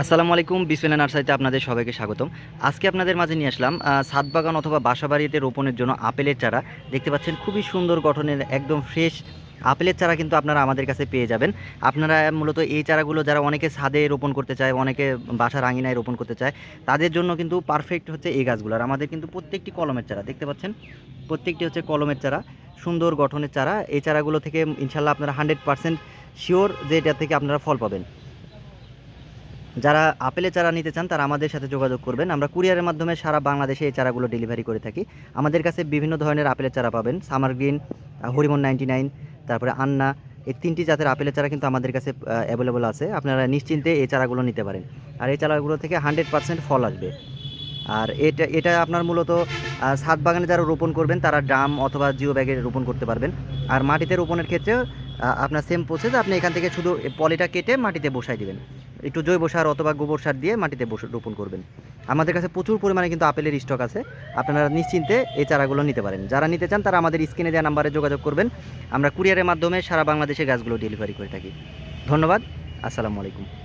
আসসালামু আলাইকুম বিসমিল্লা নার্সারিতে আপনাদের সবাইকে স্বাগতম। আজকে আপনাদের মাঝে নিয়ে আসলাম ছাদ বাগান অথবা বাসাবাড়িতে রোপণের জন্য আপেলের চারা। দেখতে পাচ্ছেন খুবই সুন্দর গঠনের, একদম ফ্রেশ আপেলের চারা কিন্তু আপনারা আমাদের কাছে পেয়ে যাবেন। আপনারা মূলত এই চারাগুলো যারা অনেকে ছাদে রোপণ করতে চায়, অনেকে বাসার আঙিনায় রোপণ করতে চায়, তাদের জন্য কিন্তু পারফেক্ট হচ্ছে এই গাছগুলো। আর আমাদের কিন্তু প্রত্যেকটি কলমের চারা, দেখতে পাচ্ছেন? প্রত্যেকটি হচ্ছে কলমের চারা, সুন্দর গঠনের চারা। এই চারাগুলো থেকে ইনশাল্লাহ আপনারা হান্ড্রেড পারসেন্ট শিওর যে এটা থেকে আপনারা ফল পাবেন। যারা আপেলে চারা নিতে চান, তারা আমাদের সাথে যোগাযোগ করবেন। আমরা কুরিয়ারের মাধ্যমে সারা বাংলাদেশে এই চারাগুলো ডেলিভারি করে থাকি। আমাদের কাছে বিভিন্ন ধরনের আপেলের চারা পাবেন। Summer green Harimon ninety nine তারপরে আন্না এই তিনটি জাতের আপেলের চারা কিন্তু আমাদের কাছে অ্যাভেলেবল আছে। আপনারা নিশ্চিন্তে এই চারাগুলো নিতে পারেন। আর এই চারাগুলো থেকে হান্ড্রেড পার্সেন্ট ফল আসবে। আর এটা এটা আপনার মূলত ছাদ বাগানে যারা রোপণ করবেন, তারা ড্রাম অথবা জিও ব্যাগে রোপণ করতে পারবেন। আর মাটিতে রোপণের ক্ষেত্রে আপনার সেম প্রসেস আপনি এখান থেকে শুধু পলিটা কেটে মাটিতে বসাই দিবেন। একটু জৈব সার অথবা গোবর সার দিয়ে মাটিতে বসে, রোপণ করবেন। আমাদের কাছে প্রচুর পরিমাণে কিন্তু আপেলের স্টক আছে। আপনারা নিশ্চিন্তে এই চারাগুলো নিতে পারেন। যারা নিতে চান, তারা আমাদের স্ক্রিনে দেওয়া নাম্বারে যোগাযোগ করবেন। আমরা কুরিয়ারের মাধ্যমে সারা বাংলাদেশে গাছগুলো ডেলিভারি করে থাকি। ধন্যবাদ। আসসালামু আলাইকুম।